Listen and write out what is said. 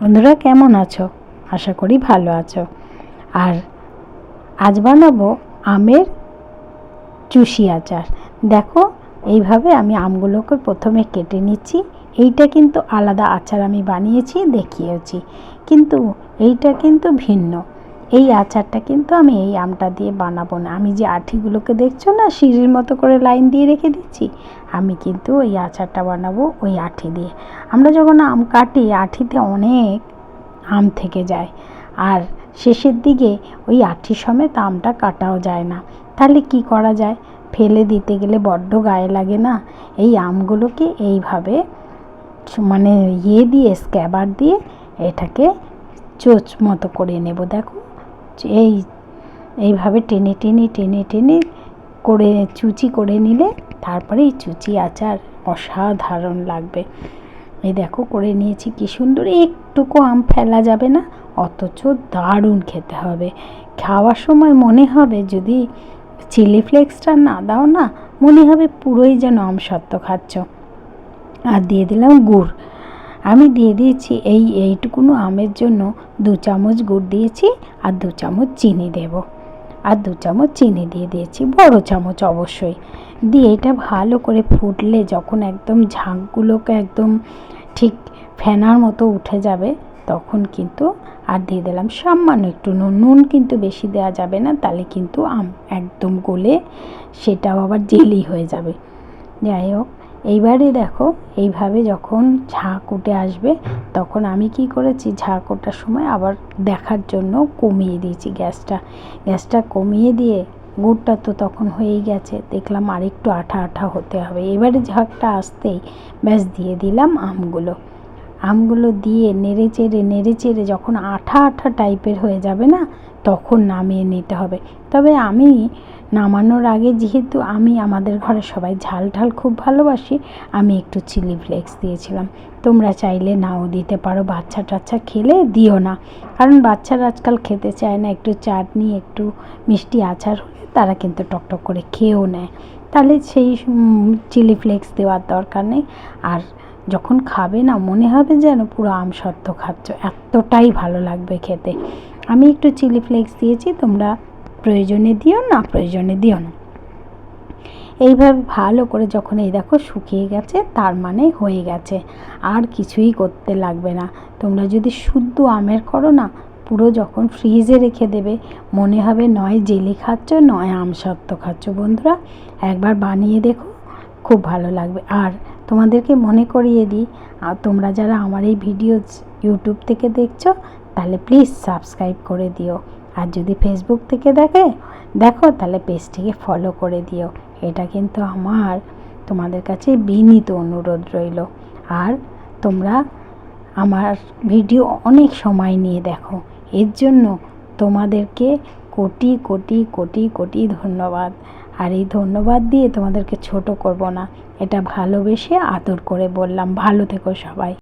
বন্ধুরা, কেমন আছো? আশা করি ভালো আছো। আর আজ বানাবো আমের চুষি আচার। দেখো, এইভাবে আমি আমগুলোকে প্রথমে কেটে নিচ্ছি। এইটা কিন্তু আলাদা আচার আমি বানিয়েছি দেখিয়েছি কিন্তু এইটা কিন্তু ভিন্ন। এই আচারটা কিন্তু আমি এই আমটা দিয়ে বানাবো না। আমি যে আঠিগুলোকে দেখছ না, সিঁড়ির মতো করে লাইন দিয়ে রেখে দিচ্ছি, আমি কিন্তু ওই আচারটা বানাবো ওই আঠি দিয়ে। আমরা যখন আম কাটি, আঠিতে অনেক আম থেকে যায়, আর শেষের দিকে ওই আঠি সমেত আমটা কাটাও যায় না। তাহলে কি করা যায়? ফেলে দিতে গেলে বড্ড গায়ে লাগে না? এই আমগুলোকে এইভাবে মানে ইয়ে দিয়ে, স্ক্যাবার দিয়ে এটাকে চোচ মতো করে নেব। দেখো এই, এইভাবে টেনে টেনে টেনে টেনে করে, চুচি করে নিলে তারপরে এই চুচি আচার অসাধারণ লাগবে। এই দেখো করে নিয়েছি কি সুন্দর, একটুকু আম ফেলা যাবে না, অথচ দারুণ খেতে হবে। খাওয়ার সময় মনে হবে যদি চিলি ফ্লেক্সটা না দাও না, মনে হবে পুরোই যেন আম সত্ত্ব খাচ্ছ। আর দিয়ে দিলাম গুড়। আমি দিয়ে দিয়েছি এই এইটুকুনো আমের জন্য দু চামচ গুড় দিয়েছি আর দু চামচ চিনি দেব। আর দু চামচ চিনি দিয়ে দিয়েছি, বড় চামচ অবশ্যই। দিয়ে এটা ভালো করে ফুটলে যখন একদম ঝাঁকগুলোকে একদম ঠিক ফেনার মতো উঠে যাবে, তখন কিন্তু আর দিয়ে দিলাম সামান্য একটু নুন। নুন কিন্তু বেশি দেওয়া যাবে না, তাহলে কিন্তু আম একদম গলে সেটাও আবার জেলি হয়ে যাবে। যাই হোক এইবারে দেখো, এইভাবে যখন ঝাঁক উঠে আসবে, তখন আমি কি করেছি? ঝাঁক ওঠার সময় আবার দেখার জন্য কমিয়ে দিয়েছি গ্যাসটা। গ্যাসটা কমিয়ে দিয়ে গুড়টা তো তখন হয়েই গেছে, দেখলাম আরেকটু আঠা আঠা হতে হবে। এবারে ঝাঁকটা আসতেই ব্যাস দিয়ে দিলাম আমগুলো। আমগুলো দিয়ে নেড়ে চেড়ে নেড়ে চেড়ে যখন আঠা আঠা টাইপের হয়ে যাবে না, তখন নামিয়ে নিতে হবে। তবে আমি নামানোর আগে যেহেতু আমি আমাদের ঘরে সবাই ঝাল ঢাল খুব ভালোবাসি, আমি একটু চিলি ফ্লেক্স দিয়েছিলাম। তোমরা চাইলে নাও দিতে পারো, বাচ্চা টাচ্চা খেলে দিও না। কারণ বাচ্চারা আজকাল খেতে চায় না, একটু চাটনি, একটু মিষ্টি আচার হলে তারা কিন্তু টকটক করে খেয়েও নেয়। তাহলে সেই চিলি ফ্লেক্স দেওয়ার দরকার নেই। আর যখন খাবে না, মনে হবে যেন পুরো আম সত্ত্ব খাচ্ছ, এতটাই ভালো লাগবে খেতে। আমি একটু চিলি ফ্লেক্স দিয়েছি, তোমরা প্রয়োজনে দিও, না প্রয়োজনে দিও না। এইভাবে ভালো করে যখন এই দেখো শুকিয়ে গেছে, তার মানে হয়ে গেছে। আর কিছুই করতে লাগবে না। তোমরা যদি শুদ্ধ আমের করো না, পুরো যখন ফ্রিজে রেখে দেবে, মনে হবে নয় জেলি খাচ্ছ, নয় আম সত্ত্ব খাচ্ছ বন্ধুরা। একবার বানিয়ে দেখো, খুব ভালো লাগবে। আর তোমাদেরকে মনে করিয়ে দিই, আর তোমরা যারা আমার এই ভিডিও ইউটিউব থেকে দেখছ, তাহলে প্লিজ সাবস্ক্রাইব করে দিও। আর যদি ফেসবুক থেকে দেখে, দেখো তাহলে পেজটিকে ফলো করে দিও। এটা কিন্তু আমার, তোমাদের কাছে বিনীত অনুরোধ রইল। আর তোমরা আমার ভিডিও অনেক সময় নিয়ে দেখো। এর জন্য তোমাদেরকে কোটি কোটি কোটি কোটি ধন্যবাদ। আর এই ধন্যবাদ দিয়ে তোমাদেরকে ছোট করব না। এটা ভালোবেসে আদর করে বললাম। ভালো থেকো সবাই।